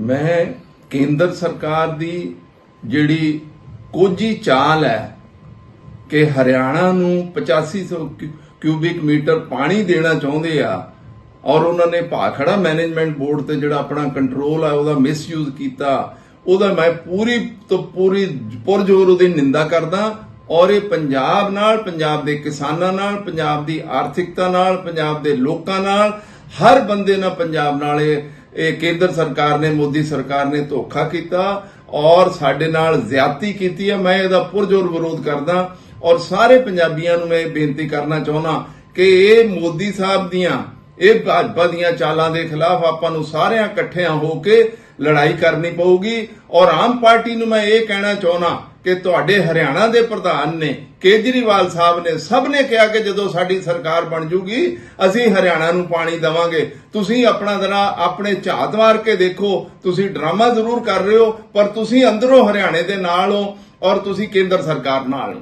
ਮੈਂ ਕੇਂਦਰ ਸਰਕਾਰ ਦੀ ਜਿਹੜੀ ਕੋਝੀ ਚਾਲ ਹੈ ਕਿ ਹਰਿਆਣਾ ਨੂੰ 8500 ਕਿਊ- ਕਿਊਬਿਕ ਮੀਟਰ ਪਾਣੀ ਦੇਣਾ ਚਾਹੁੰਦੇ ਆ ਔਰ ਉਹਨਾਂ ਨੇ ਭਾਖੜਾ ਮੈਨੇਜਮੈਂਟ ਬੋਰਡ ਤੇ ਜਿਹੜਾ ਆਪਣਾ ਕੰਟਰੋਲ ਆ, ਉਹਦਾ ਮਿਸਯੂਜ਼ ਕੀਤਾ, ਉਹਦਾ ਮੈਂ ਪੂਰੀ ਤੋਂ ਪੂਰੀ ਪੁਰਜੋਰ ਉਹਦੀ ਨਿੰਦਾ ਕਰਦਾ ਔਰ ਇਹ ਪੰਜਾਬ ਨਾਲ, ਪੰਜਾਬ ਦੇ ਕਿਸਾਨਾਂ ਨਾਲ, ਪੰਜਾਬ ਦੀ ਆਰਥਿਕਤਾ ਨਾਲ, ਪੰਜਾਬ ਦੇ ਲੋਕਾਂ ਨਾਲ, ਹਰ ਬੰਦੇ ਨਾਲ ਪੰਜਾਬ ਨਾਲ ਇਹ ਇਹ ਕੇਂਦਰ ਸਰਕਾਰ ਨੇ, ਮੋਦੀ ਸਰਕਾਰ ਨੇ ਧੋਖਾ ਕੀਤਾ ਔਰ ਸਾਡੇ ਨਾਲ ਜ਼ਿਆਦਤੀ ਕੀਤੀ ਹੈ। ਮੈਂ ਇਹਦਾ ਪੁਰਜੋਰ ਵਿਰੋਧ ਕਰਦਾ ਔਰ ਸਾਰੇ ਪੰਜਾਬੀਆਂ ਨੂੰ ਮੈਂ ਇਹ ਬੇਨਤੀ ਕਰਨਾ ਚਾਹੁੰਦਾ ਕਿ ਇਹ ਮੋਦੀ ਸਾਹਿਬ ਦੀਆਂ, ਇਹ ਭਾਜਪਾ ਦੀਆਂ ਚਾਲਾਂ ਦੇ ਖਿਲਾਫ ਆਪਾਂ ਨੂੰ ਸਾਰਿਆਂ ਇਕੱਠਿਆਂ ਹੋ ਕੇ ਲੜਾਈ ਕਰਨੀ ਪਊਗੀ। ਔਰ ਆਮ ਪਾਰਟੀ ਨੂੰ ਮੈਂ ਇਹ ਕਹਿਣਾ ਚਾਹੁੰਦਾ ਕਿ ਤੁਹਾਡੇ ਹਰਿਆਣਾ ਦੇ ਪ੍ਰਧਾਨ ਨੇ, ਕੇਜਰੀਵਾਲ ਸਾਹਿਬ ਨੇ ਸਭ ਨੇ ਕਿਹਾ ਕਿ ਜਦੋਂ ਸਾਡੀ ਸਰਕਾਰ ਬਣ ਜੂਗੀ, ਅਸੀਂ ਹਰਿਆਣਾ ਨੂੰ ਪਾਣੀ ਦੇਵਾਂਗੇ। ਤੁਸੀਂ ਆਪਣਾ ਜਰਾ ਆਪਣੇ ਝਾਤ ਮਾਰ ਕੇ ਦੇਖੋ, ਤੁਸੀਂ ਡਰਾਮਾ ਜ਼ਰੂਰ ਕਰ ਰਹੇ ਹੋ, ਪਰ ਤੁਸੀਂ ਅੰਦਰੋਂ ਹਰਿਆਣੇ ਦੇ ਨਾਲ ਹੋ ਔਰ ਤੁਸੀਂ ਕੇਂਦਰ ਸਰਕਾਰ ਨਾਲ ਹੋ।